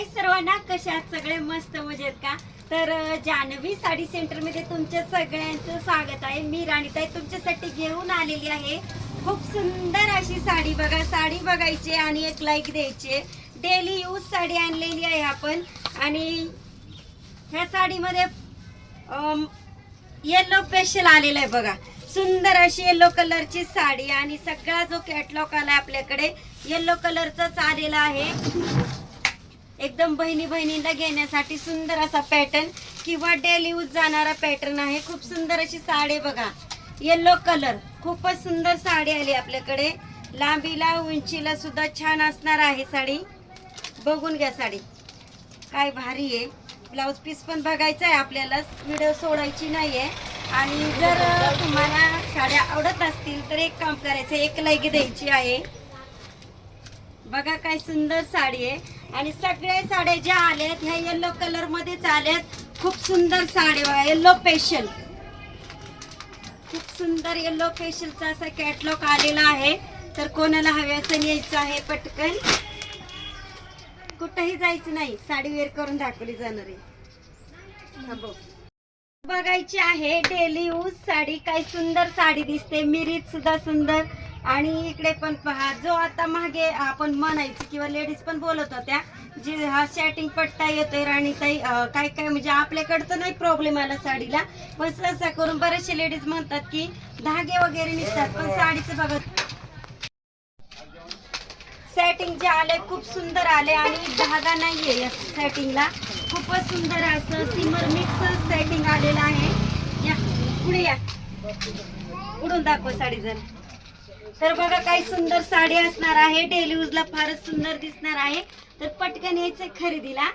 हाय सर्वांना कशा सगळे मस्त मजेत का? तर जानवी जान्हवी साडी सेंटरमध्ये तुमच्या सगळ्यांचं स्वागत आहे. मी राणीताई तुमच्यासाठी घेऊन आलेली आहे. खूप सुंदर अशी साडी बघा. साडी बघायची आणि एक लाईक द्यायची. डेली यूज साडी आणलेली आहे आपण. आणि ह्या साडीमध्ये येलो स्पेशल आलेला आहे बघा. सुंदर अशी येलो कलरची साडी आणि सगळा जो कॅटलॉग आला आपल्याकडे येलो कलरचाच आलेला आहे. एकदम बहिणी बहिणीला घेण्यासाठी सुंदर असा पॅटर्न किंवा डेली यूज जाणारा पॅटर्न आहे. खूप सुंदर अशी साडी बघा. येलो कलर खूपच सुंदर साडी आली आपल्याकडे. लांबीला उंचीला सुद्धा छान असणार आहे साडी. बघून घ्या साडी. काय भारी आहे. ब्लाऊज पीस पण बघायचा आहे आपल्याला. व्हिडिओ सोडायची नाही आहे आणि जर तुम्हाला साड्या आवडत असतील तर एक काम करायचं. एक लैगी द्यायची आहे. बघा काय सुंदर साडी आहे. आणि सगळ्या साड्या ज्या आल्यात ह्या येल्लो कलर मध्येच आल्यात. खूप सुंदर साडी येल्लो पेशल खूप सुंदर येल्लो पेशलचा असा कॅटलॉग आलेला आहे. तर कोणाला हवे असं यायचं आहे पटकन. कुठंही जायचं नाही साडी वेअर करून दाखवली जाणार आहे. बघायची आहे डेली यूज साडी. काय सुंदर साडी दिसते. मिरीत सुद्धा सुंदर. आणि इकडे पण पहा जो आता मागे आपण म्हणायचं किंवा लेडीज पण बोलत होत्या जी हा शॅटिंग पट्टा येतोय राणीताई काय काय म्हणजे आपल्याकडे तर नाही प्रॉब्लेम आला साडीला पण सहसा करून बरेचसे लेडीज म्हणतात की धागे वगैरे निघतात पण साडीचं बघत सेटिंग जे आले खूप सुंदर आले आणि धागा नाहीये या सेटिंगला खूपच सुंदर असं सिमर मिक्स सेटिंग आलेलं आहे. या पुढे या. उडून दाखव साडी जर तर बघा काही सुंदर साडी असणार आहे. डेली यूजला फारच सुंदर दिसणार आहे. तर पटकन यायचं खरेदीला.